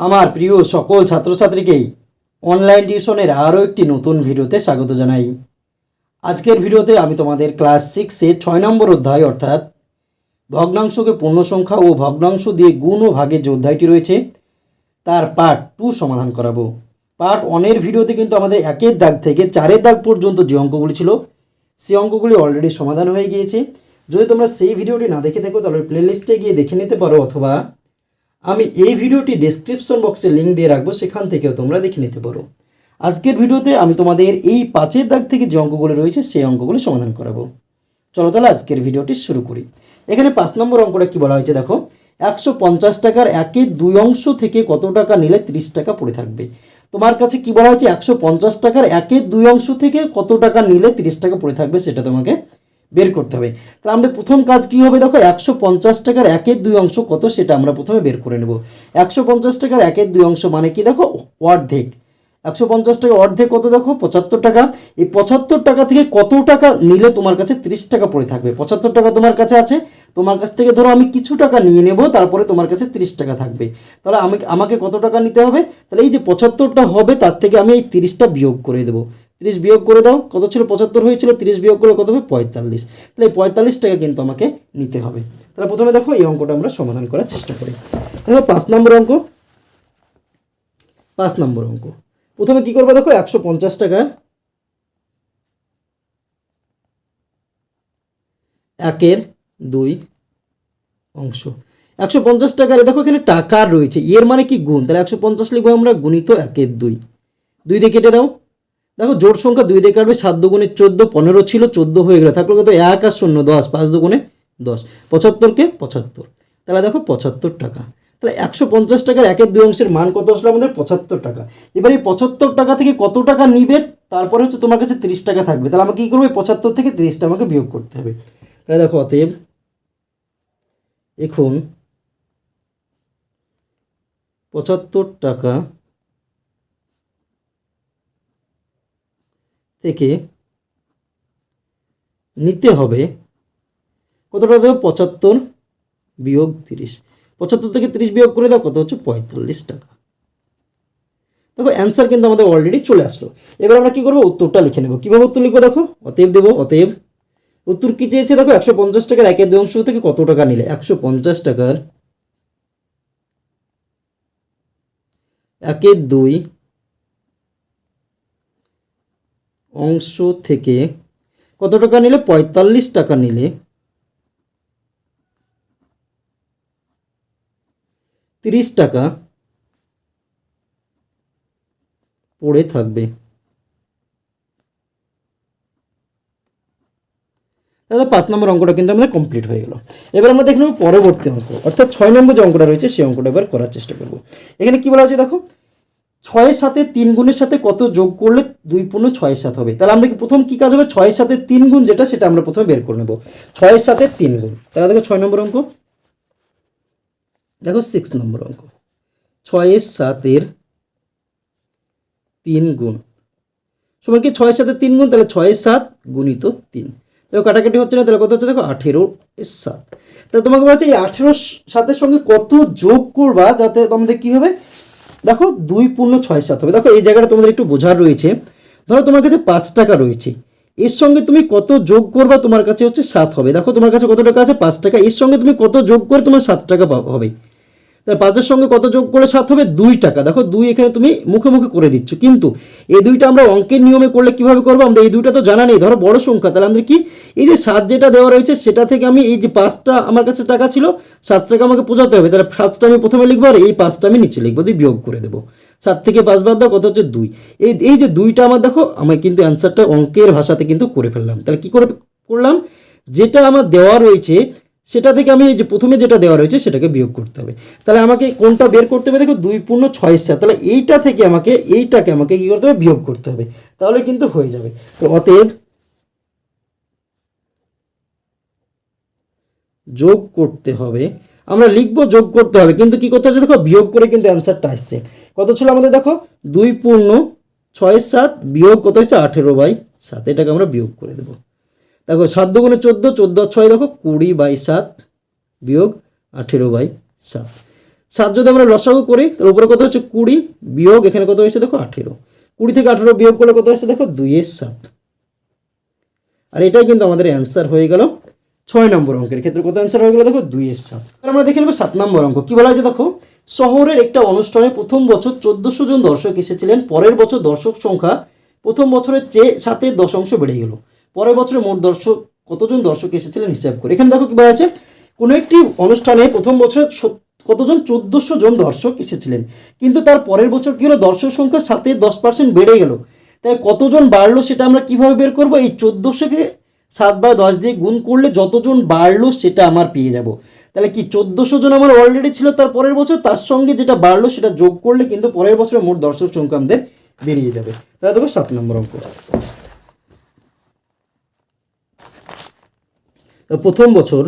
আমার প্রিয় সকল ছাত্রছাত্রীকেই অনলাইন টিউশনের আরও একটি নতুন ভিডিওতে স্বাগত জানাই। আজকের ভিডিওতে আমি তোমাদের ক্লাস সিক্সে ছয় নম্বর অধ্যায় অর্থাৎ ভগ্নাংশকে পূর্ণ সংখ্যা ও ভগ্নাংশ দিয়ে গুণ ও ভাগের যে অধ্যায়টি রয়েছে, তার পার্ট টু সমাধান করাবো। পার্ট ওয়ানের ভিডিওতে কিন্তু আমাদের একের দাগ থেকে চারের দাগ পর্যন্ত যে অঙ্কগুলি ছিল সেই অঙ্কগুলি অলরেডি সমাধান হয়ে গিয়েছে। যদি তোমরা সেই ভিডিওটি না দেখে থাকো, তাহলে প্লেলিস্টে গিয়ে দেখে নিতে পারো অথবা আমি এই ভিডিওটি ডেসক্রিপশন বক্সে লিঙ্ক দিয়ে রাখব, সেখান থেকেও তোমরা দেখে নিতে পারো। আজকের ভিডিওতে আমি তোমাদের এই পাঁচের দাগ থেকে যে অঙ্কগুলো রয়েছে, সেই অঙ্কগুলো সমাধান করাবো। চলো তাহলে আজকের ভিডিওটি শুরু করি। এখানে পাঁচ নম্বর অঙ্কটা কি বলা হয়েছে দেখো? একশো পঞ্চাশ টাকার একের দুই অংশ থেকে কত টাকা নিলে তিরিশ টাকা পড়ে থাকবে? তোমার কাছে কি বলা হয়েছে? একশো পঞ্চাশ টাকার একের দুই অংশ থেকে কত টাকা নিলে তিরিশ টাকা পড়ে থাকবে, সেটা তোমাকে বের করতে হবে। তাহলে আমাদের প্রথম কাজ কি হবে দেখো? একশো পঞ্চাশ টাকার একের দুই অংশ কত সেটা আমরা প্রথমে বের করে নেব। একশো পঞ্চাশ টাকার একের দুই অংশ মানে কি দেখো? অর্ধেক। একশো পঞ্চাশ টাকা অর্ধেক কত দেখো? পঁচাত্তর টাকা। এই পঁচাত্তর টাকা থেকে কত টাকা নিলে তোমার কাছে তিরিশ টাকা পড়ে থাকবে? পঁচাত্তর টাকা তোমার কাছে আছে। তোমার কাছ থেকে ধরো আমি কিছু টাকা নিয়ে নেব, তারপরে তোমার কাছে তিরিশ টাকা থাকবে। তাহলে আমি আমাকে কত টাকা নিতে হবে? তাহলে এই যে পঁচাত্তরটা হবে, তার থেকে আমি এই তিরিশটা বিয়োগ করে দেবো। তিরিশ বিয়োগ করে দাও, কত ছিল? পঁচাত্তর হয়েছিল, তিরিশ বিয়োগ করে কত হবে? পঁয়তাল্লিশ। তাহলে এই পঁয়তাল্লিশ টাকা কিন্তু আমাকে নিতে হবে। তাহলে প্রথমে দেখো, এই অঙ্কটা আমরা সমাধান করার চেষ্টা করি। দেখো, পাঁচ নম্বর অঙ্ক। পাঁচ নম্বর অঙ্ক। প্রথমে কি করব দেখো, একশো পঞ্চাশ টাকার একের দুই অংশ। একশো পঞ্চাশ টাকার দেখো, এখানে টাকার রয়েছে। এর মানে কি গুণ? তাহলে একশো পঞ্চাশ লিখব আমরা গুণিত একের দুই। দুই দিয়ে কেটে দাও। দেখো, জোট সংখ্যা দুই দিয়ে কাটবে, সাত দুগুণে চোদ্দ, পনেরো ছিল, চোদ্দ হয়ে গেলো। থাকল কত? এক আর শূন্য, দশ। পাঁচ দুগুণে দশ। পঁচাত্তরকে পঁচাত্তর। তাহলে দেখো, পঁচাত্তর টাকা। তাহলে একশো পঞ্চাশ টাকার একের দুই অংশের মান কত আসলো আমাদের? পঁচাত্তর টাকা। এবার এই পঁচাত্তর টাকা থেকে কত টাকা নিবে? তারপরে হচ্ছে তোমার কাছে তিরিশ টাকা থাকবে। তাহলে আমাকে কী করব? পঁচাত্তর থেকে তিরিশটা আমাকে বিয়োগ করতে হবে। তাহলে দেখো, অতএব এখন পঁচাত্তর টাকা থেকে নিতে হবে কতটা দেবো? পঁচাত্তর বিয়োগ তিরিশ। পঁচাত্তর থেকে তিরিশ বিয়োগ করে দাও, কত হচ্ছে? পঁয়তাল্লিশ টাকা। দেখো অ্যান্সার কিন্তু আমাদের অলরেডি চলে আসলো। এবার আমরা কী করব? উত্তরটা লিখে নেব। কীভাবে উত্তর লিখব দেখো? অতএব দেবো, অতএব। উত্তর কী চেয়েছে? দেখো, একশো পঞ্চাশ টাকার একের দুই অংশ থেকে কত টাকা নিলে? একশো পঞ্চাশ টাকার একের দুই অংশ থেকে কত টাকা নিলে? পঁয়তাল্লিশ টাকা নিলে। তিরিশ টাকা পড়ে থাকবে। দাদা পাঁচ নম্বর অঙ্কটা কিন্তু আমাদের কমপ্লিট হয়ে গেল। এবার আমরা দেখে নেব পরবর্তী অঙ্ক। অর্থাৎ ছয় নম্বর যে অঙ্কটা রয়েছে, সেই অঙ্কটা এবার করার চেষ্টা করব। এখানে কি বলা হচ্ছে দেখো? ছয়ের সাথে তিন গুণের সাথে কত যোগ করলে দুই পূর্ণ ছয়ের সাত হবে? তাহলে আমাদেরকে প্রথম কি কাজ হবে? ছয়ের সাথে তিন গুণ যেটা, সেটা আমরা প্রথমে বের করে নেব। ছয়ের সাথে তিন গুণ। তাহলে দেখো ছয় নম্বর অঙ্ক। দেখো সিক্স নম্বর অঙ্ক। ছয়ের সাতের তিন গুণ। সময় কি ছয়ের সাথে তিন গুণ, তাহলে ছয়ের সাত গুণিত তিন। দেখো কাটাকাটি হচ্ছে না, তাহলে কত হচ্ছে? দেখো আঠেরো এর সাত। তাহলে তোমাকে বলছে এই আঠেরো সাতের সঙ্গে কত যোগ করবা, যাতে তোমাদের কী হবে? দেখো দুই পূর্ণ ছয় সাত হবে। দেখো এই জায়গাটা তোমাদের একটু বোঝার রয়েছে। ধরো তোমার কাছে পাঁচ টাকা রয়েছে। এর সঙ্গে তুমি কত যোগ করবা তোমার কাছে হচ্ছে সাত হবে। দেখো তোমার কাছে কত টাকা আছে? পাঁচ টাকা। এর সঙ্গে তুমি কত যোগ করে তোমার সাত টাকা হবে? তাহলে পাঁচের সঙ্গে কত যোগ করে সাত হবে? দুই টাকা। দেখো, দুই এখানে তুমি মুখে মুখে করে দিচ্ছ। কিন্তু এই দুইটা আমরা অঙ্কের নিয়মে করলে কীভাবে করব? আমরা এই দুইটা তো জানা নেই। ধরো, বড় সংখ্যা। তাহলে আমাদের কি? এই যে সাত যেটা দেওয়া রয়েছে, সেটা থেকে আমি এই যে পাঁচটা আমার কাছে টাকা ছিল, সাত টাকা আমাকে বোঝাতে হবে। তাহলে সাতটা আমি প্রথমে লিখব আর এই পাঁচটা আমি নিচে লিখব। দিয়ে বিয়োগ করে দেবো। সাত থেকে পাঁচ বাদ দাও, কত হচ্ছে? দুই। এই এই যে দুইটা আমার, দেখো আমি কিন্তু অ্যান্সারটা অঙ্কের ভাষাতে কিন্তু করে ফেললাম। তাহলে কি করে করলাম? যেটা আমার দেওয়া রয়েছে সেটা থেকে আমি এই যে প্রথমে যেটা দেওয়া রয়েছে সেটাকে বিয়োগ করতে হবে। তাহলে আমাকে কোনটা বের করতে হবে? দেখো, দুই পূর্ণ ছয় সাত। তাহলে এইটা থেকে আমাকে, এইটাকে আমাকে কি করতে হবে? বিয়োগ করতে হবে। তাহলে কিন্তু হয়ে যাবে। তো অতএব যোগ করতে হবে। আমরা লিখব যোগ করতে হবে। কিন্তু কি করতে হচ্ছে? দেখো, বিয়োগ করে কিন্তু অ্যান্সারটা আসছে। কত ছিল আমাদের? দেখো, দুই পূর্ণ ছয় সাত বিয়োগ কত হচ্ছে আঠেরো বাই সাত। এটাকে আমরা বিয়োগ করে দেবো। দেখো, সাত দুগুণে চোদ্দ চোদ্দ ছয় দেখো, কুড়ি বাই সাত বিয়োগ আঠেরো বাই সাত। সাত যদি আমরা লসাগু করি, তাহলে উপরে কত হচ্ছে? কুড়ি বিয়োগ, এখানে কত হয়েছে দেখো? আঠেরো। কুড়ি থেকে আঠেরো বিয়োগ করলে কত হচ্ছে দেখো দুইয়ের সাত। আর এটাই কিন্তু আমাদের অ্যান্সার হয়ে গেল ছয় নম্বর অঙ্কের ক্ষেত্রে। কত অ্যান্সার হয়ে গেল? দেখো দুইয়ের সাত। আমরা দেখে নেব সাত নম্বর অঙ্ক। কি বলা হয়েছে দেখো? শহরের একটা অনুষ্ঠানে প্রথম বছর চোদ্দশো জন দর্শক এসেছিলেন, পরের বছর দর্শক সংখ্যা প্রথম বছরের চেয়ে সাথে দশাংশ বেড়ে গেল। পরের বছরে মোট দর্শক, কতজন দর্শক এসেছিলেন হিসাব করে। এখানে দেখো কি বলা আছে, কোনো একটি অনুষ্ঠানে প্রথম বছরে কতজন, চোদ্দশো জন দর্শক এসেছিলেন। কিন্তু তার পরের বছর কি হলো, দর্শক সংখ্যা সাথে দশ পার্সেন্ট বেড়ে গেল। তাই কতজন বাড়লো সেটা আমরা কীভাবে বের করব? এই চোদ্দোশোকে সাত বা দশ দিয়ে গুণ করলে যতজন বাড়লো সেটা আমার পেয়ে যাব। তাহলে কি চোদ্দোশো জন আমার অলরেডি ছিল তার পরের বছর? তার সঙ্গে যেটা বাড়লো সেটা যোগ করলে কিন্তু পরের বছরে মোট দর্শক সংখ্যা আমাদের বেরিয়ে যাবে। তাহলে দেখো সাত নম্বর অঙ্ক। প্রথম বছর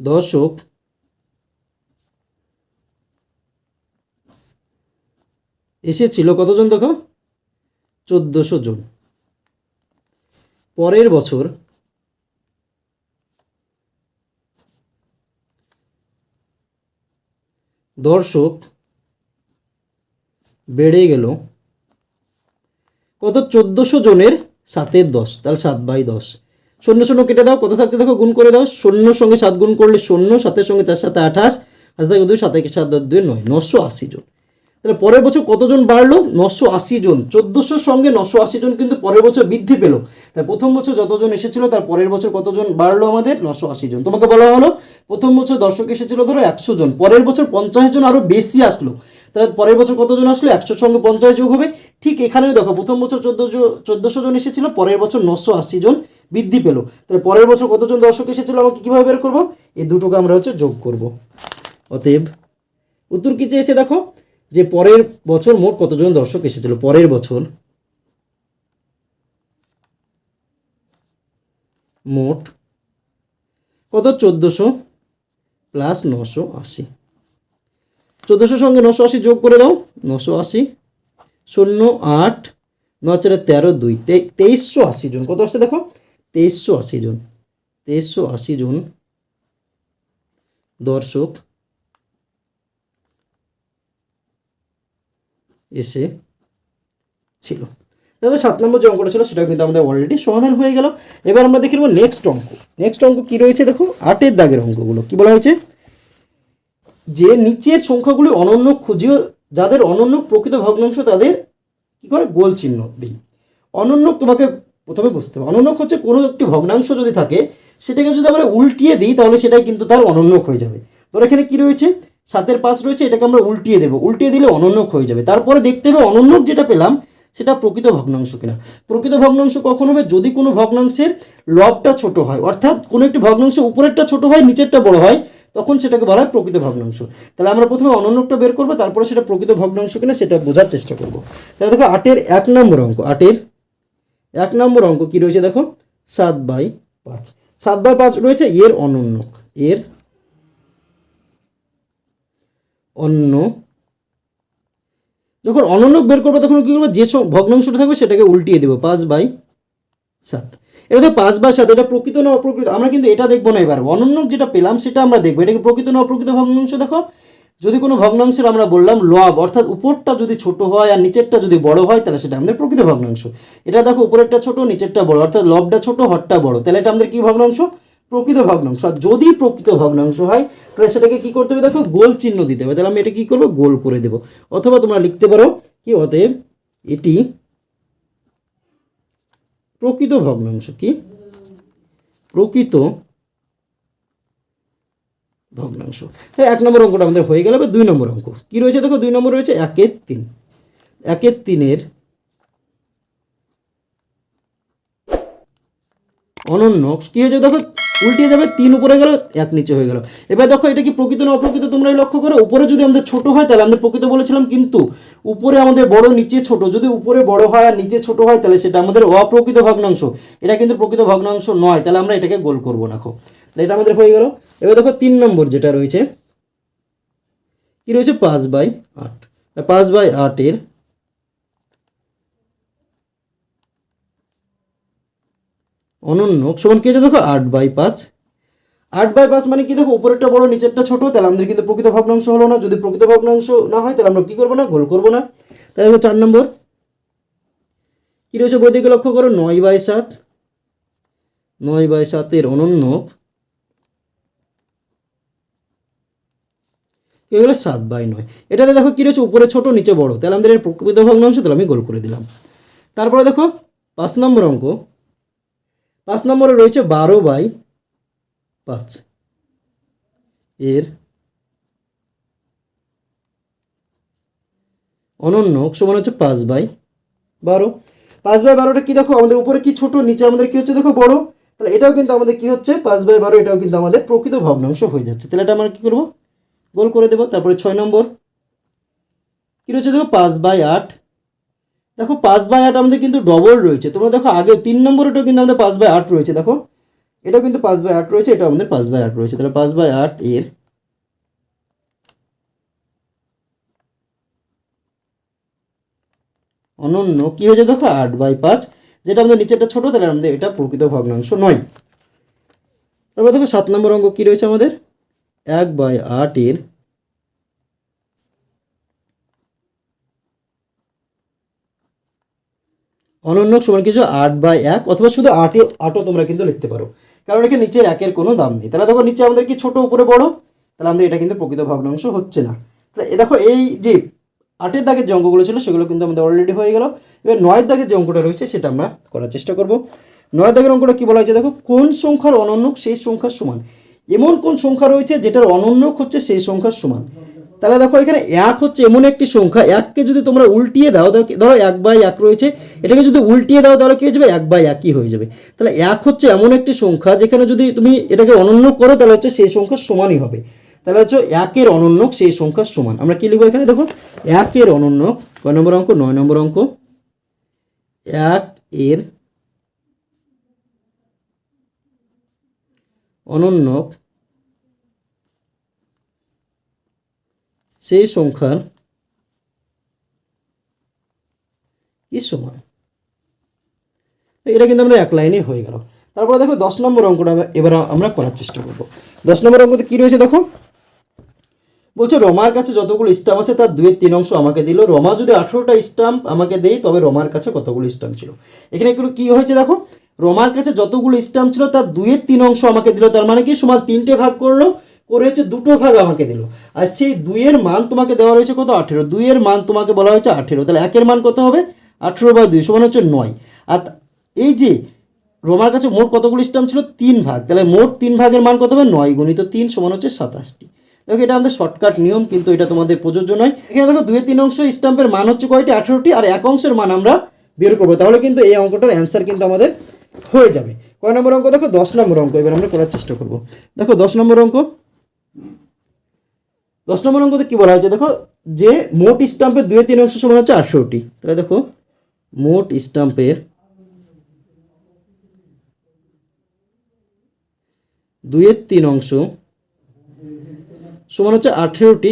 দর্শক এসেছিল কতজন দেখো? চোদ্দশো জন। পরের বছর দর্শক বেড়ে গেল। কত? চোদ্দশো জনের সাতের দশ। তাহলে সাত বাই দশ। শূন্য শূন্য কেটে দাও। কত থাকছে দেখো? গুণ করে দাও। শূন্য সঙ্গে সাত গুণ করলে শূন্য, সাতের সঙ্গে চার সাথে আঠাশ হাতে থাকে দুই, সাত সাত দুই, নয়, নশো আশি জন। তাহলে পরের বছর কতজন বাড়লো? নশো আশি জন। চোদ্দোশোর সঙ্গে নশো আশি জন কিন্তু পরের বছর বৃদ্ধি পেল। তাই প্রথম বছর যতজন এসেছিল, তার পরের বছর কতজন বাড়লো আমাদের? নশো আশি জন। তোমাকে বলা হলো, প্রথম বছর দর্শক এসেছিল ধরো একশো জন। পরের বছর পঞ্চাশ জন আরও বেশি আসলো। তাহলে পরের বছর কতজন আসলো? একশোর সঙ্গে পঞ্চাশ যোগ হবে। ঠিক এখানেও দেখো, প্রথম বছর চোদ্দোশো চোদ্দোশো জন এসেছিল, পরের বছর নশো আশি জন বৃদ্ধি পেল। তাহলে পরের বছর কতজন দর্শক এসেছিল, আমাকে কীভাবে বের করব? এই দুটোকে আমরা হচ্ছে যোগ করব। অতএব, উত্তর কী চেয়েছে দেখো? যে পরের বছর মোট কতজন দর্শক এসেছিল? পরের বছর মোট কত? চোদ্দোশো প্লাস নশো আশি। চোদ্দোশোর সঙ্গে নশো আশি যোগ করে দাও। নশো আশি, শূন্য, আট নচারে তেরো, দুই তেইশশো আশি জন। কত আসছে দেখো? তেইশশো আশি জন। তেইশশো আশি জন দর্শক এসে ছিল। তাহলে সাত নম্বর যে অঙ্কটা ছিল, সেটা কিন্তু আমাদের অলরেডি সমাধান হয়ে গেল। এবার আমরা দেখে নেব নেক্সট অঙ্ক। নেক্সট অঙ্ক কি রয়েছে দেখো? আটের দাগের অঙ্কগুলো। কি বলা হয়েছে? যে নিচের সংখ্যাগুলি অনন্য খুঁজিও যাদের অনন্য প্রকৃত ভগ্নাংশ তাদের কি করে? গোল চিহ্ন দিই। অনন্য তোমাকে প্রথমে বুঝতে হবে। অনন্যক হচ্ছে কোনো একটি ভগ্নাংশ যদি থাকে, সেটাকে যদি আমরা উল্টিয়ে দিই, তাহলে সেটাই কিন্তু তার অনন্যক হয়ে যাবে। তোর এখানে কি রয়েছে? সাতের পাঁচ রয়েছে, এটাকে আমরা উল্টিয়ে দেবো। উল্টিয়ে দিলে অনন্যক হয়ে যাবে। তারপরে দেখতে হবে অনন্যক যেটা পেলাম, সেটা প্রকৃত ভগ্নাংশ কিনা। প্রকৃত ভগ্নাংশ কখন হবে? যদি কোনো ভগ্নাংশের লবটা ছোট হয়, অর্থাৎ কোনো একটি ভগ্নাংশ উপরেরটা ছোট হয়, নিচেরটা বড় হয় তখন সেটাকে বলা হয় প্রকৃত ভগ্নাংশ। তাহলে আমরা প্রথমে অনন্যটা বের করব, তারপরে সেটা প্রকৃত ভগ্নাংশ কিনা সেটা বোঝার চেষ্টা করব। তাহলে দেখো, আটের এক নম্বর অঙ্ক, আটের এক নম্বর অঙ্ক কি রয়েছে দেখো? সাত বাই পাঁচ। সাত বাই পাঁচ রয়েছে এর অনন্যক এর অন্য যখন অনন্যক বের করব তখন কি করব? যে ভগ্নাংশটা থাকবে সেটাকে উল্টিয়ে দেবো, পাঁচ বাই সাত। এটা তো পাঁচ বাই সাত, এটা প্রকৃত না অপ্রকৃত? আমরা কিন্তু এটা দেখব না এবার। অনন্যক যেটা পেলাম, সেটা আমরা দেখব। এটাকে প্রকৃত না অপ্রকৃত ভগ্নাংশ দেখো? যদি কোনো ভগ্নাংশের আমরা বললাম লব, অর্থাৎ উপরটা যদি ছোট হয় আর নিচেরটা যদি বড় হয়, তাহলে সেটা আমাদের প্রকৃত ভগ্নাংশ। এটা দেখো, উপরেরটা ছোট, নিচেরটা বড়, অর্থাৎ লবটা ছোট হটটা বড়। তাহলে এটা আমাদের কি ভগ্নাংশ? প্রকৃত ভগ্নাংশ। আর যদি প্রকৃত ভগ্নাংশ হয়, তাহলে সেটাকে কি করতে হবে দেখো? গোল চিহ্ন দিতে হবে। তাহলে আমি এটা কি করব? গোল করে দেবো। অথবা তোমরা লিখতে পারো কি? অতএব এটি প্রকৃত ভগ্নাংশ কি? প্রকৃত ভগ্নাংশ। হ্যাঁ এক নম্বর অঙ্কটা আমাদের হয়ে গেল দুই নম্বর অঙ্ক। কি রয়েছে দেখো? দুই নম্বর রয়েছে একের তিন। একের তিনের অনন্য, কি হয়েছে দেখো? উল্টিয়ে যাবে, তিন উপরে গেল, এক নিচে হয়ে গেল। এবার দেখো, এটা কি প্রকৃত না অপ্রকৃত তোমরা লক্ষ্য করো? উপরে যদি আমাদের ছোট হয়, তাহলে আমাদের প্রকৃত বলেছিলাম কিন্তু উপরে আমাদের বড়, নিচে ছোট। যদি উপরে বড় হয় আর নিচে ছোট হয়, তাহলে সেটা আমাদের অপ্রকৃত ভগ্নাংশ। এটা কিন্তু প্রকৃত ভগ্নাংশ নয়, তাহলে আমরা এটাকে গোল করব না তাহলে এটা আমাদের হয়ে গেল। এবার দেখো, তিন নম্বর যেটা রয়েছে, কি রয়েছে? পাঁচ বাই আট। পাঁচ বাই আটের অনন্য। সমান কি হয়েছে দেখো, আট বাই পাঁচ। আট বাই পাঁচ মানে কি দেখো, উপরেরটা বড়, নিচেরটা ছোট, তাহলে আমাদের কিন্তু প্রকৃত ভগ্নাংশ হলো না। যদি প্রকৃত ভগ্নাংশ না হয়, তাহলে আমরা কি করব না? গোল করব না। তাহলে দেখো চার নম্বর। কি রয়েছে বই দিকে লক্ষ্য করো? নয় বাই সাত। নয় বাই সাতের অনন্য। হলো সাত বাই নয়। এটাতে দেখো কি রয়েছে? উপরে ছোট, নিচে বড়। তাহলে আমাদের এর প্রকৃত ভগ্নাংশ, তাহলে আমি গোল করে দিলাম। তারপরে দেখো, পাঁচ নম্বর অঙ্ক। পাঁচ নম্বরে রয়েছে বারো বাই পাঁচ। এর অনন্য সমান হচ্ছে পাঁচ বাই বারো। পাঁচ বাই বারোটা কি দেখো? আমাদের উপরে কি ছোট, নিচে আমাদের কি হচ্ছে? দেখো বড়। তাহলে এটাও কিন্তু আমাদের কি হচ্ছে? পাঁচ বাই বারো, এটাও কিন্তু আমাদের প্রকৃত ভগ্নাংশ হয়ে যাচ্ছে। তাহলে এটা আমরা কি করব? গোল করে দেবো। তারপরে ছয় নম্বর। কি রয়েছে দেখো? পাঁচ বাই আট। দেখো, পাঁচ বাই আট আমাদের কিন্তু ডবল রয়েছে। তোমরা দেখো, আগে তিন নম্বরটাও কিন্তু আমাদের পাঁচ বাই আট রয়েছে, দেখো। এটাও কিন্তু পাঁচ বাই আট রয়েছে এটা আমাদের পাঁচ বাই আট রয়েছে। তাহলে পাঁচ বাই আট এর অনন্য কি হয়েছে দেখো, আট বাই পাঁচ, যেটা আমাদের নিচেরটা ছোট, তাহলে আমাদের এটা প্রকৃত ভগ্নাংশ নয়। তারপর দেখো, সাত নম্বর অঙ্ক কি রয়েছে আমাদের? এক বাই আট অনন্য সমান কিছু আট বাই এক, অথবা শুধু আটে আটও তোমরা কিন্তু লিখতে পারো। কারণ এখানে নিচের একের কোনো দাম নেই। তাহলে দেখো নিচে আমাদের কি ছোট, উপরে বড়? তাহলে আমাদের এটা কিন্তু প্রকৃত ভগ্নাংশ হচ্ছে না। তাহলে দেখো এই যে আটের দাগের যে অঙ্কগুলো ছিল, সেগুলো কিন্তু আমাদের অলরেডি হয়ে গেল। এবার নয়ের দাগের যে অঙ্কটা রয়েছে, সেটা আমরা করার চেষ্টা করব। নয় দাগের অঙ্কটা কি বলা হয়েছে? দেখো, কোন সংখ্যার অনন্যক সেই সংখ্যার সমান? এমন কোন সংখ্যা রয়েছে যেটার অনন্যক হচ্ছে সেই সংখ্যার সমান? তাহলে দেখো এখানে এক হচ্ছে এমন একটি সংখ্যা, এককে যদি তোমরা উল্টিয়ে দাও, ধরো এক বাই এক রয়েছে, এটাকে যদি উল্টিয়ে দাও, তাহলে কী হয়ে যাবে? এক বাই একই হয়ে যাবে। তাহলে এক হচ্ছে এমন একটি সংখ্যা, যেখানে যদি তুমি এটাকে অনন্য করো, তাহলে হচ্ছে সেই সংখ্যার সমানই হবে। তাহলে হচ্ছে একের অনন্যক, সেই সংখ্যার সমান। আমরা কি লিখব এখানে? দেখো, একের অনন্যক, কয় নম্বর অঙ্ক? নয় নম্বর অঙ্ক। এক এর অনন্যক সেই সংখ্যার কি এটা কিন্তু আমাদের এক লাইনে হয়ে গেল। তারপরে দেখো দশ নম্বর অঙ্কটা এবার আমরা করার চেষ্টা করব। দশ নম্বর অঙ্কতে কি রয়েছে দেখো? বলছে, রমার কাছে যতগুলো স্টাম্প আছে তার দুয়ের তিন অংশ আমাকে দিল। রমা যদি আঠেরোটা স্টাম্প আমাকে দেয়, তবে রমার কাছে কতগুলো স্টাম্প ছিল? এখানে একটু কি হয়েছে দেখো? রমার কাছে যতগুলো স্টাম্প ছিল, তার দুয়ের তিন অংশ আমাকে দিল। তার মানে কি? সমান তিনটে ভাগ করল। করে হচ্ছে দুটো ভাগ আমাকে দিল। আর সেই দুইয়ের মান তোমাকে দেওয়া রয়েছে কত? আঠেরো। দুইয়ের মান তোমাকে বলা হয়েছে আঠেরো। তাহলে একের মান কত হবে? আঠেরো বাই দুই সমান হচ্ছে নয়। আর এই যে রোমার কাছে মোট কতগুলো স্টাম্প ছিল? তিন ভাগ। তাহলে মোট তিন ভাগের মান কত হবে? নয় গুণিত তিন সমান হচ্ছে সাতাশটি। দেখো, এটা আমাদের শর্টকাট নিয়ম, কিন্তু এটা তোমাদের প্রযোজ্য নয়। এখানে দেখো দুই তিন অংশ স্টাম্পের মান হচ্ছে কয়টি? আঠেরোটি। আর এক অংশের মান আমরা বের করব। তাহলে কিন্তু এই অঙ্কটার অ্যান্সার কিন্তু আমাদের হয়ে যাবে। কয় নম্বর অঙ্ক? দেখো, দশ নম্বর অঙ্ক। এবার আমরা করার চেষ্টা করব। দেখো, দশ নম্বর অঙ্ক। দশ নম্বর অঙ্কতে কি বলা হয়েছে? দেখো, যে মোট স্টাম্পের দুই তিন অংশ সমান হচ্ছে আঠেরোটি তাহলে দেখো, মোট স্টাম্পের দুইয়ের তিন অংশ সমান হচ্ছে আঠেরোটি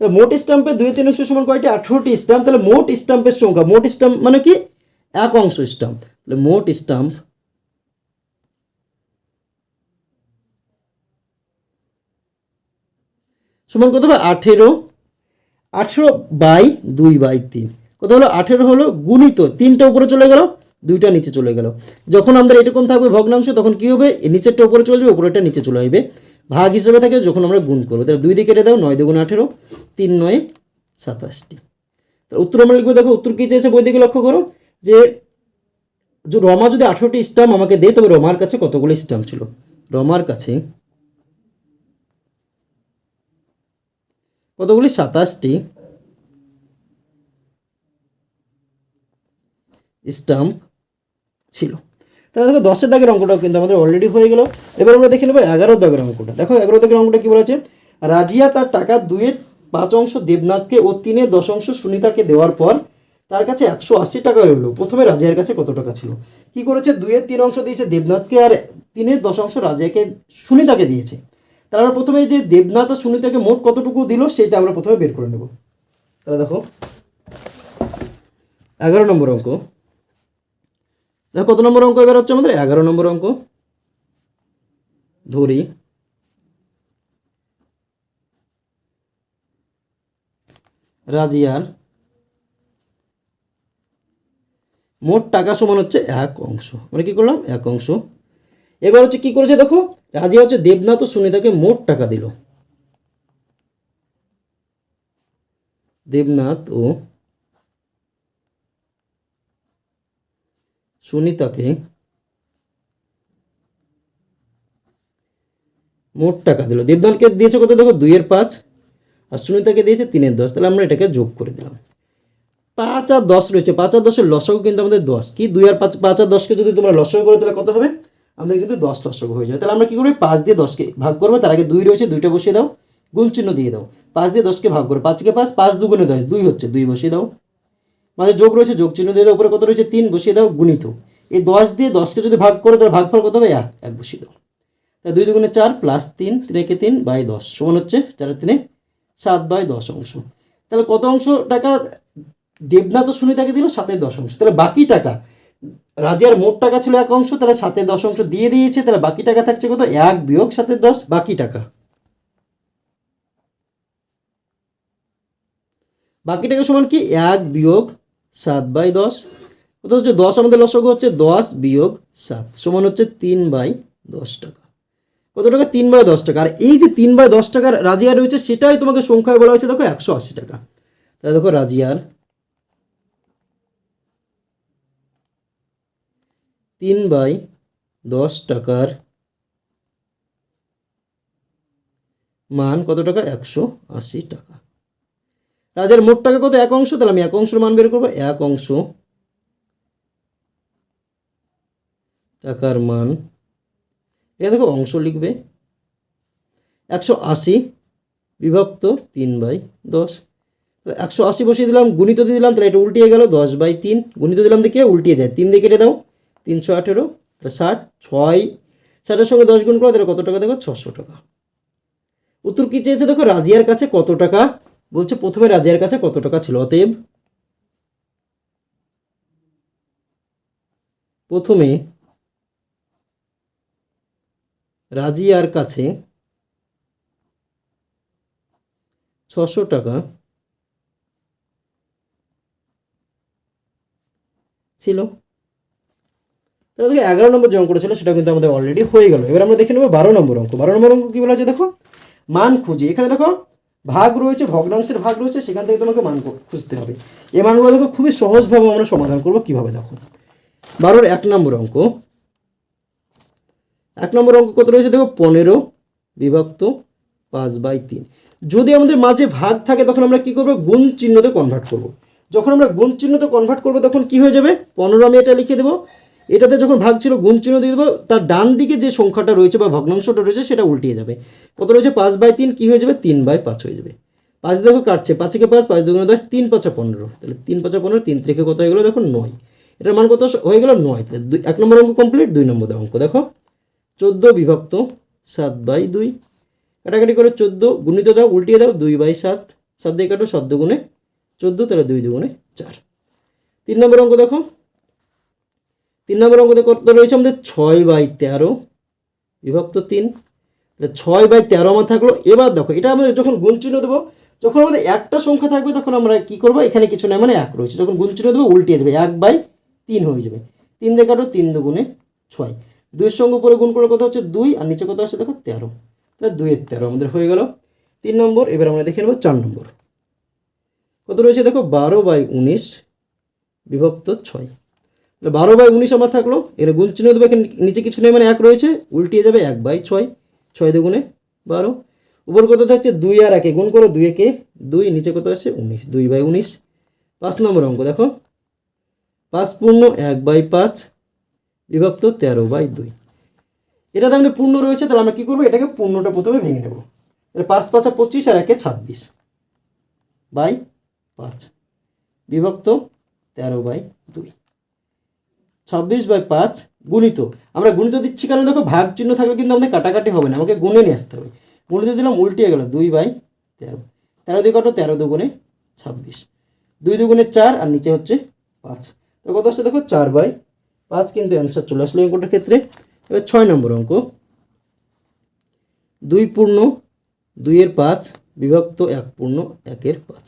তাহলে মোট স্টাম্পে দুই তিন অংশ সমান কয়টি? আঠেরোটি স্টাম্প। তাহলে মোট স্টাম্পের সংখ্যা, মোট স্টাম্প মানে কি? এক অংশ স্টাম্প। তাহলে মোট স্টাম্প সমান কত হবে? আঠেরো। আঠেরো বাই দুই বাই তিন। কত হলো? আঠেরো হলো গুণিত। তিনটা উপরে চলে গেল, দুইটা নিচে চলে গেল। যখন আমাদের এরকম থাকবে ভগ্নাংশ, তখন কি হবে? নিচেরটা উপরে চলে যাবে, উপরেরটা নিচে চলে আসবে। ভাগ হিসেবে থাকে যখন আমরা গুণ করব। তাহলে দুই দিকে কেটে দাও, নয় দুগুণ আঠেরো, তিন নয় সাতাশটি। তাহলে উত্তর আমরা লিখব, দেখো উত্তর কী চেয়েছে বই দিকে লক্ষ্য করো, যে যে রমা যদি আঠেরোটি স্টাম্প আমাকে দেয়, তবে রমার কাছে কতগুলো স্টাম্প ছিল? রমার কাছে কতগুলি? সাতাশটি। স্টাম্প ছিল। তাহলে দেখো, দশের দাগের অঙ্কটাও কিন্তু আমাদের অলরেডি হয়ে গেল। এবার আমরা দেখে নেব এগারো দাগের অঙ্কটা। দেখো, এগারো দাগের অঙ্কটা কি বলেছে? রাজিয়া তার টাকা দুয়ের পাঁচ অংশ দেবনাথকে ও তিনের দশ অংশ সুনিতাকে দেওয়ার পর তার কাছে একশো আশি টাকা রইল। প্রথমে রাজিয়ার কাছে কত টাকা ছিল? কি করেছে? দুয়ের তিন অংশ দিয়েছে দেবনাথকে আর তিনের দশ অংশ রাজিয়াকে, সুনিতাকে দিয়েছে। তাহলে আমরা প্রথমে যে দেবনাথ আর সুনিতাকে মোট কতটুকু দিল সেটা আমরা প্রথমে বের করে নেব। তাহলে দেখো, এগারো নম্বর অঙ্ক। দেখো কত নম্বর অঙ্ক এবার হচ্ছে আমাদের? এগারো নম্বর অঙ্ক। ধরি। রাজিয়ার মোট টাকা সমান হচ্ছে এক অংশ। মানে কি করলাম? এক অংশ। এবার হচ্ছে কি করেছে দেখো? রাজিয়া হচ্ছে দেবনাথ ও সুনিতাকে মোট টাকা দিল। দেবনাথ ও সুনিতাকে মোট টাকা দিল। দেবনাথকে দিয়েছে কত দেখো? দুইয়ের পাঁচ। আর সুনিতাকে দিয়েছে তিনের দশ। তাহলে আমরা এটাকে যোগ করে দিলাম। পাঁচ আর দশ রয়েছে। পাঁচ আর দশের লসগু কিন্তু আমাদের দশ। কি? দুই আর পাঁচ পাঁচ আর দশকে যদি তোমরা লসগু করে, তাহলে কত হবে? আমাদের কিন্তু দশ লসগু হয়ে যাবে। তাহলে আমরা কি করব? পাঁচ দিয়ে দশকে ভাগ করব, তার আগে দুই রয়েছে, দুইটা বসিয়ে দাও, গুণ চিহ্ন দিয়ে দাও। পাঁচ দিয়ে দশকে ভাগ করো পাঁচকে পাঁচ পাঁচ দুগুণে দশ, দুই হচ্ছে, দুই বসিয়ে দাও। মাঝে যোগ রয়েছে, যোগ চিহ্ন দিয়ে দাও, উপরে কত রয়েছে? তিন বসিয়ে দাও, গুণিত। এই দশ দিয়ে দশকে যদি ভাগ করো, তাহলে ভাগ ভাগফল কত হবে? এক এক বসিয়ে দাও। তাহলে দুই দুগুণে চার প্লাস তিন তিনেকে তিন বাই দশ, সমান হচ্ছে চারের তিনে সাত বাই দশ অংশ। তাহলে কত অংশ টাকা? দেবনাথ ও তাকে দিল সাতের দশ অংশ। তাহলে বাকি টাকা রাজিয়ার মোট টাকা ছিল এক অংশ, তাহলে সাথে দশ অংশ দিয়ে দিয়েছে, তাহলে বাকি টাকা থাকছে কত? এক বিয়োগ সাথে দশ, বাকি টাকা। বাকি টাকা সমান কি? এক বিয়োগ সাত বাই দশ। কত হচ্ছে? দশ আমাদের লসগু হচ্ছে দশ বিয়োগ সাত, সমান হচ্ছে তিন বাই দশ টাকা। কত টাকা? তিন বাই দশ টাকা। আর এই যে তিন বাই দশ টাকার রাজিয়ার রয়েছে, সেটাই তোমাকে সংখ্যায় বলা হয়েছে, দেখো একশো আশি টাকা। তাহলে দেখো রাজিয়ার তিন বাই দশ টাকার মান কত টাকা? একশো আশি টাকা। রাজার মোট টাকা কত? এক অংশ? তাহলে আমি এক অংশের মান বের করব। এক অংশ টাকার মান। এখানে দেখো অংশ লিখবে। একশো আশি বিভক্ত তিন বাই দশ। তাহলে একশো আশি বসিয়ে দিলাম, গুণিত দিয়ে দিলাম, তাহলে এটা উল্টিয়ে গেল দশ বাই তিন। গুণিত দিলাম দেখে, উল্টিয়ে যায়। তিন দিয়ে কেটে দাও। তিনশো আঠেরো ষাট, ছয়, ষাটের সঙ্গে দশ গুণ করো তাহলে কত টাকা? দেখো ছশো টাকা। উত্তর কি চেয়েছে? দেখো রাজিয়ার কাছে কত টাকা? বলছে প্রথমে রাজিয়ার কাছে কত টাকা ছিল? অতএব প্রথমে রাজিয়ার কাছে ছশো টাকা ছিল। তাহলে দেখো এগারো নম্বর যে অঙ্কটা ছিল সেটা কিন্তু আমাদের অলরেডি হয়ে গেল। এবার আমরা দেখে নেব বারো নম্বর অঙ্ক। বারো নম্বর অঙ্ক কী বলা আছে দেখো? মান খুঁজি। এখানে দেখো, ভাগ রয়েছে, ভগ্নাংশের ভাগ রয়েছে, সেখান থেকে তোমাকে মান খুঁজতে হবে। এই মানগুলো দেখো খুবই সহজভাবে আমরা সমাধান করব কীভাবে দেখো। বারোর এক নম্বর অঙ্ক। এক নম্বর অঙ্ক কত রয়েছে দেখো? পনেরো বিভক্ত পাঁচ বাই তিন। যদি আমাদের মাঝে ভাগ থাকে তখন আমরা কি করব? গুণ চিহ্নতে কনভার্ট করব। যখন আমরা গুণ চিহ্নতে কনভার্ট করব তখন কি হয়ে যাবে? পনেরো আমি এটা লিখে দেবো। এটাতে যখন ভাগ ছিল, গুণ চিহ্ন দিয়ে দেবো, তার ডান দিকে যে সংখ্যাটা রয়েছে বা ভগ্নাংশটা রয়েছে, সেটা উল্টিয়ে যাবে। কত রয়েছে? পাঁচ বাই তিন, কী হয়ে যাবে? তিন বাই পাঁচ হয়ে যাবে। পাঁচ দেখো কাটছে পাঁচকে পাঁচ পাঁচ? দুগুণে দশ, তিন পাঁচা পনেরো। তাহলে তিন পাঁচা পনেরো, তিন থেকে কত হয়ে গেলো? দেখো নয়। এটার মান কত হয়ে গেল? নয়। তাহলে দুই, এক নম্বর অঙ্ক কমপ্লিট দুই নম্বর অঙ্ক। দেখো, চোদ্দ বিভক্ত, সাত বাই দুই। কাটাকাটি করে চোদ্দ, গুণিত দাও, উল্টিয়ে দাও, দুই বাই সাত। সাত দিয়ে কাটো, সাত দুগুণে চোদ্দ, তাহলে দুই দুগুণে চার। তিন নম্বর অঙ্ক দেখো। তিন নম্বর অঙ্কতে কত রয়েছে আমাদের? ছয় বাই তেরো। বিভক্ত তিন। ছয় বাই তেরো আমার থাকল। এবার দেখো, এটা আমাদের যখন গুণ চিহ্ন দেবো, যখন আমাদের একটা সংখ্যা থাকবে, তখন আমরা কি করব? এখানে কিছু নয় মানে এক রয়েছে। যখন গুণ চিহ্ন দেবো, উল্টিয়ে যাবে এক বাই তিন হয়ে যাবে। তিন দিয়ে কাটো তিন দুগুণে ছয়। দুইয়ের সঙ্গে উপরে গুণ করলে কত হচ্ছে? দুই। আর নিচে কত আসছে? দেখো, তেরো। তাহলে দুইয়ের তেরো আমাদের হয়ে গেল। তিন নম্বর, এবার আমরা দেখে নেব চার নম্বর। কত রয়েছে? দেখো, বারো বাই উনিশ বিভক্ত ছয়। বারো বাই উনিশ আমার থাকল। এর গুণ চিহ্ন দেবো নিচে কিছু নেই মানে এক রয়েছে, উল্টিয়ে যাবে এক বাই ছয়। ছয় দুগুণে বারো। উপর কত থাকছে? দুই আর একে। গুণ করো দুই একে। দুই, নিচে কত আছে? উনিশ। দুই বাই উনিশ। পাঁচ নম্বর অঙ্ক, দেখো। পাঁচ পূর্ণ, এক বাই পাঁচ। বিভক্ত, তেরো বাই দুই। এটাতে আমাদের পূর্ণ রয়েছে, তাহলে আমরা কী করব? এটাকে পূর্ণটা প্রথমে ভেঙে নেব। তাহলে পাঁচ, পাঁচা পঁচিশ আর একে ছাব্বিশ বাই পাঁচ। বিভক্ত, তেরো বাই দুই। ছাব্বিশ বাই পাঁচ গুণিত। আমরা গুণিত দিচ্ছি কারণ দেখো ভাগ চিহ্ন থাকলে কিন্তু আমাদের কাটাকাটি হবে না, আমাকে গুণে নিয়ে আসতে হবে। গুণিত দিলাম উল্টিয়ে গেল, দুই বাই তেরো। তেরো দুই কাটো তেরো দুগুণে ছাব্বিশ। দুই দুগুণে চার আর নিচে হচ্ছে পাঁচ। তো কত আসছে দেখো? চার বাই পাঁচ কিন্তু অ্যান্সার চলে আসলো অঙ্কটার ক্ষেত্রে। এবার ছয় নম্বর অঙ্ক। দুই পূর্ণ দুইয়ের পাঁচ বিভক্ত এক পূর্ণ একের পাঁচ।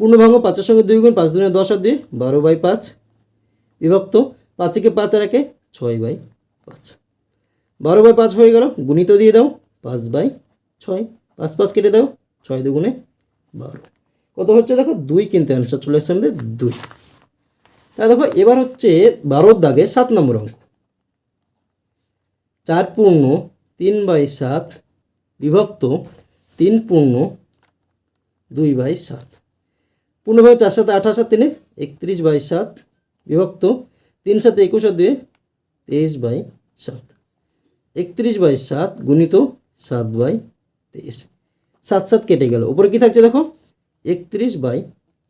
পূর্ণভঙ্গ পাঁচের সঙ্গে দুই গুণ পাঁচ দুনে দশ আর দুই বারো বাই পাঁচ বিভক্ত পাঁচেকে পাঁচ আর একে ছয় বাই পাঁচ। বারো বাই পাঁচ হয়ে গেল, গুণিত দিয়ে দাও পাঁচ বাই ছয়। পাঁচ পাঁচ কেটে দাও, ছয় দুগুণে বারো। কত হচ্ছে দেখো? দুই কিন্তু অ্যান্সার চলে এসছে আমাদের দুই। তাহলে দেখো, এবার হচ্ছে বারোর দাগে সাত নম্বর অঙ্ক। চার পূর্ণ তিন বাই সাত বিভক্ত তিন পূর্ণ দুই বাই সাত। পূর্ণভাবে চার সাথে আঠাশ তিনে একত্রিশ বাই সাত বিভক্ত তিন সাথে একুশ দুয়ে তেইশ বাই সাত। একত্রিশ বাই সাত গুণিত সাত বাই তেইশ। সাত সাত কেটে গেল। উপরে কি থাকছে দেখো? একত্রিশ বাই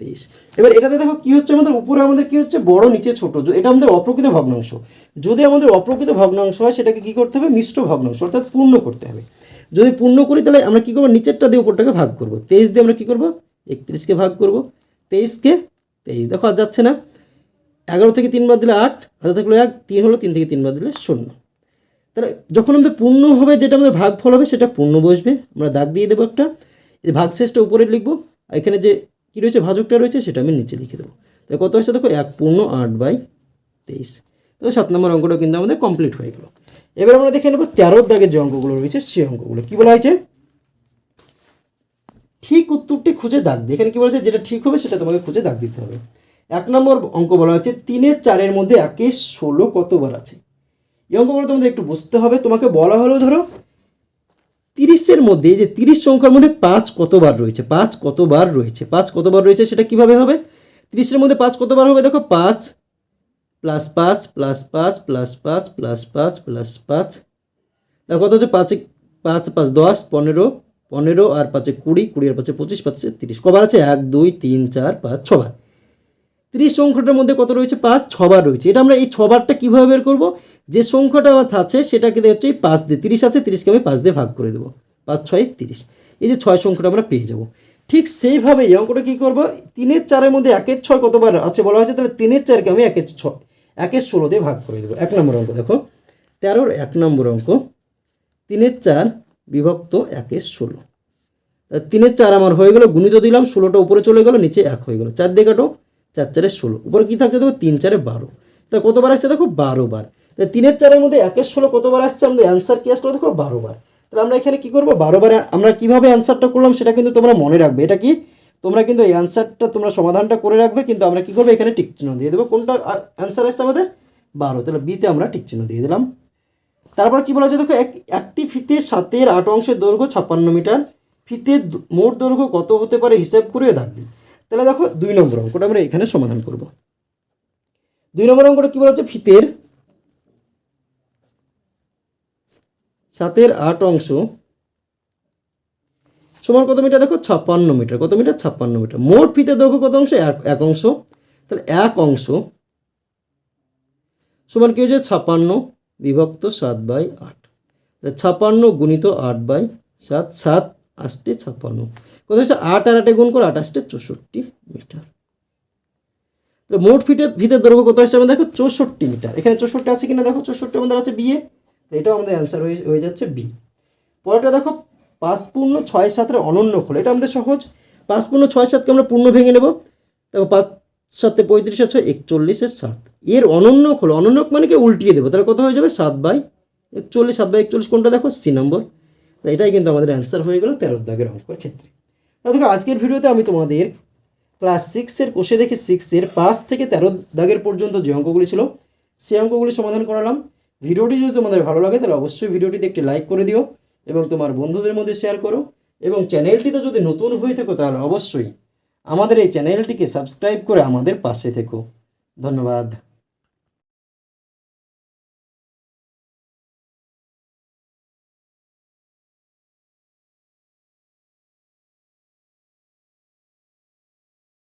তেইশ। এবার এটাতে দেখো কি হচ্ছে আমাদের? উপরে আমাদের কি হচ্ছে? বড়, নিচে ছোট। এটা আমাদের অপ্রকৃত ভগ্নাংশ। যদি আমাদের অপ্রকৃত ভগ্নাংশ হয়, সেটাকে কি করতে হবে? মিশ্র ভগ্নাংশ, অর্থাৎ পূর্ণ করতে হবে। যদি পূর্ণ করি, তাহলে আমরা কি করব? নিচেরটা দিয়ে উপরটাকে ভাগ করব। তেইশ দিয়ে আমরা কি করব? একত্রিশকে ভাগ করব। তেইশকে তেইশ। দেখো আর যাচ্ছে না। এগারো থেকে তিন বাদ দিলে আট হাতে থাকল এক, তিন হলো তিন থেকে তিন বাদ দিলে শূন্য। তাহলে যখন আমাদের পূর্ণ হবে, যেটা আমাদের ভাগ ফল হবে, সেটা পূর্ণ বসবে। আমরা দাগ দিয়ে দেবো একটা। এই ভাগ শেষটা উপরে লিখব। আর এখানে যে কী রয়েছে, ভাজকটা রয়েছে, সেটা আমি নিচে লিখে দেবো। তাহলে কত হচ্ছে দেখো, এক পূর্ণ আট বাই তেইশ। তো সাত নম্বর অঙ্কটা কিন্তু আমাদের কমপ্লিট হয়ে গেল। এবার আমরা দেখে নেব তেরোর দাগের যে অঙ্কগুলো রয়েছে, সেই অঙ্কগুলো। কী বলা হয়েছে? ঠিক উত্তরটি খুঁজে দাগ দিয়ে। এখানে কী বলছে যেটা ঠিক হবে, সেটা তোমাকে খুঁজে দাগ দিতে হবে। এক নম্বর অঙ্ক বলা হচ্ছে তিনের চারের মধ্যে একে ষোলো কতবার আছে? এই অঙ্কগুলো তোমাদের একটু বুঝতে হবে। তোমাকে বলা হলো, ধরো, তিরিশের মধ্যে যে তিরিশ সংখ্যার মধ্যে পাঁচ কতবার রয়েছে? পাঁচ কতবার রয়েছে? পাঁচ কতবার রয়েছে সেটা কীভাবে হবে? তিরিশের মধ্যে পাঁচ কতবার হবে? দেখো, পাঁচ প্লাস পাঁচ প্লাস পাঁচ প্লাস পাঁচ প্লাস পাঁচ প্লাস পাঁচ। দেখো, কত হচ্ছে? পাঁচে পাঁচ পাঁচ দশ, পনেরো পনেরো আর পাঁচে কুড়ি কুড়ি আর পাঁচে পঁচিশ, পাঁচে তিরিশ। কবার আছে? এক, দুই, তিন, চার, পাঁচ, ছবার। তিরিশ সংখ্যাটার মধ্যে কত রয়েছে? পাঁচ, ছবার রয়েছে। এটা আমরা এই ছবারটা কীভাবে বের করব? যে সংখ্যাটা আমার আছে সেটাকে দিয়ে হচ্ছে এই পাঁচ দিয়ে। তিরিশ আছে, তিরিশকে আমি পাঁচ দিয়ে ভাগ করে দেবো। পাঁচ, ছয়, তিরিশ। এই যে ছয় সংখ্যাটা আমরা পেয়ে যাব। ঠিক সেইভাবে এই অঙ্কটা কী করব? তিনের চারের মধ্যে একের ছয় কতবার আছে বলা হয়েছে? তাহলে তিনের চারকে আমি একের ছয়, একের ষোলো দিয়ে ভাগ করে দেবো। এক নম্বর অঙ্ক, দেখো। তেরোর এক নম্বর অঙ্ক, তিনের চার বিভক্ত একের ষোলো। তিনের চার আমার হয়ে গেল, গুণিত দিলাম, ষোলোটা উপরে চলে গেল, নিচে এক হয়ে গেল। চার দিয়ে কাটো চার চারে ষোলো। উপরে কী থাকছে দেখো? তিন চারে বারো। তা কতবার আসছে দেখো? বারো বার। তা তিনের চারের মধ্যে একের ষোলো কতবার আসছে? আমাদের অ্যান্সার কী আসলো দেখো? বারো বার। তাহলে আমরা এখানে কী করব? বারো বার আমরা কীভাবে অ্যান্সারটা করলাম সেটা কিন্তু তোমরা মনে রাখবে। এটা কি? তোমরা কিন্তু এই অ্যান্সারটা তোমরা সমাধানটা করে রাখবে, কিন্তু আমরা কী করব? এখানে টিক চিহ্ন দিয়ে দেবো। কোনটা অ্যান্সার আসছে আমাদের? বারো। তাহলে বিতে আমরা টিক চিহ্ন দিয়ে দিলাম। তারপর কী বলা হচ্ছে দেখো? এক একটি ফিতে সাতের আট অংশের দৈর্ঘ্য ছাপ্পান্ন মিটার। ফিতে মোট দৈর্ঘ্য কত হতে পারে? হিসাব করে দাগ দিই তাহলে দেখো দুই নম্বর অঙ্কটা আমরা এখানে সমাধান করব। দুই নম্বর অঙ্কটা কি বলা হচ্ছে ফিতের সাতের আট অংশ সমান কত মিটার? দেখো ছাপ্পান্ন মিটার। কত মিটার? ছাপ্পান্ন মিটার। মোট ফিতের দৈর্ঘ্য কত অংশ? এক অংশ। তাহলে এক অংশ সমান কি হচ্ছে ছাপ্পান্ন বিভক্ত সাত বাই আট। ছাপ্পান্ন গুণিত আট বাই সাত। সাত আষ্টে ছাপ্পান্ন। কত হচ্ছে আট আর আটে গুণ করে আষ্টে চৌষট্টি মিটার। তো মোট ফিটের ভিতের দৈর্ঘ্য কত আসছে আমাদের? দেখো, চৌষট্টি মিটার। এখানে চৌষট্টি আছে কিনা? দেখো, চৌষট্টি আমাদের আছে বিয়ে এটাও আমাদের অ্যান্সার হয়ে হয়ে যাচ্ছে বি পরেরটা দেখো পাঁচ পূর্ণ ছয় সাতের অনন্য খোল এটা আমাদের সহজ। পাঁচ পূর্ণ ছয় সাতকে আমরা পূর্ণ ভেঙে নেব। দেখো, পাঁচ সাতে পঁয়ত্রিশ আছে, একচল্লিশের সাত। এর অনন্য খোল অনন্য মানে কি? উল্টিয়ে দেবো। তাহলে কত হয়ে যাবে? সাত বাই একচল্লিশ, সাত বাই একচল্লিশ কোনটা? দেখো, সি নম্বর। এটাই কিন্তু আমাদের অ্যান্সার হয়ে গেল তেরো দাগের অঙ্কের ক্ষেত্রে। দেখো, আজকের ভিডিওতে আমি তোমাদের ক্লাস সিক্সের কোষে দেখে সিক্সের পাঁচ থেকে তেরো দাগের পর্যন্ত যে অঙ্কগুলি ছিল, সেই অঙ্কগুলি সমাধান করালাম। ভিডিওটি যদি তোমাদের ভালো লাগে, তাহলে অবশ্যই ভিডিওটিতে একটি লাইক করে দিও এবং তোমার বন্ধুদের মধ্যে শেয়ার করো। এবং চ্যানেলটিতে যদি নতুন হয়ে থাকো, তাহলে অবশ্যই আমাদের এই চ্যানেলটিকে সাবস্ক্রাইব করে আমাদের পাশে থেকো। ধন্যবাদ।